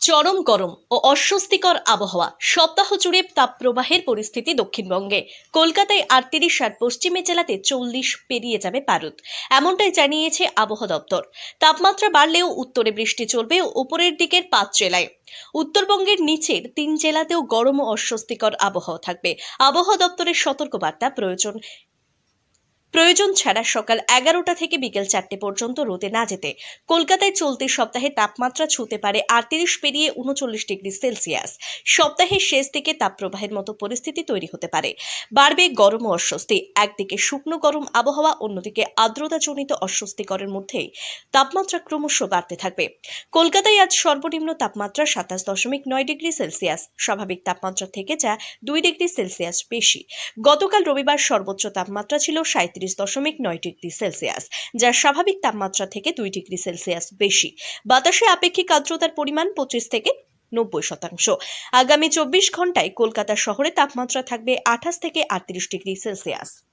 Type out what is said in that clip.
চরম গরম ও অস্বস্তিকর আবহাওয়া। সপ্তাহ জুড়ে তাপপ্রবাহের পরিস্থিতি দক্ষিণবঙ্গে। কলকাতায় আটত্রিশ আর পশ্চিমে জেলাতে চল্লিশ পেরিয়ে যাবে পারদ। এমনটাই জানিয়েছে আবহাওয়া দপ্তর। তাপমাত্রা বাড়লেও উত্তরে বৃষ্টি চলবে ও উপরের দিকের পাঁচ জেলায়। উত্তরবঙ্গের নিচের তিন জেলাতেও গরম ও অস্বস্তিকর আবহাওয়া থাকবে। আবহাওয়া দপ্তরের সতর্কবার্তা প্রয়োজন প্রয়োজন ছাড়া সকাল এগারোটা থেকে বিকেল চারটে পর্যন্ত রোদে না যেতে। কলকাতায় চলতি সপ্তাহে তাপমাত্রা ছুঁতে পারে আটত্রিশ পেরিয়ে উনচল্লিশ ডিগ্রি সেলসিয়াস। সপ্তাহের শেষ দিকে তাপপ্রবাহের মতো পরিস্থিতি তৈরি হতে পারে। বাড়বে গরম ও অস্বস্তি। একদিকে শুকনো গরম আবহাওয়া, অন্যদিকে আর্দ্রতাজনিত অস্বস্তিকরের মধ্যেই তাপমাত্রা ক্রমশ বাড়তে থাকবে। কলকাতায় আজ সর্বনিম্ন তাপমাত্রা সাতাশ দশমিক নয় ডিগ্রি সেলসিয়াস। স্বাভাবিক তাপমাত্রা থেকে যা দুই ডিগ্রি সেলসিয়াস বেশি। গতকাল রবিবার সর্বোচ্চ তাপমাত্রা ছিল সাঁত্রিশ দশমিক নয় ডিগ্রি সেলসিয়াস যা স্বাভাবিক তাপমাত্রা থেকে দুই ডিগ্রি সেলসিয়াস বেশি। বাতাসে আপেক্ষিক আর্দ্রতার পরিমাণ পঁচিশ থেকে নব্বই শতাংশ। আগামী চব্বিশ ঘন্টায় কলকাতা শহরে তাপমাত্রা থাকবে আঠাশ থেকে আটত্রিশ ডিগ্রি সেলসিয়াস।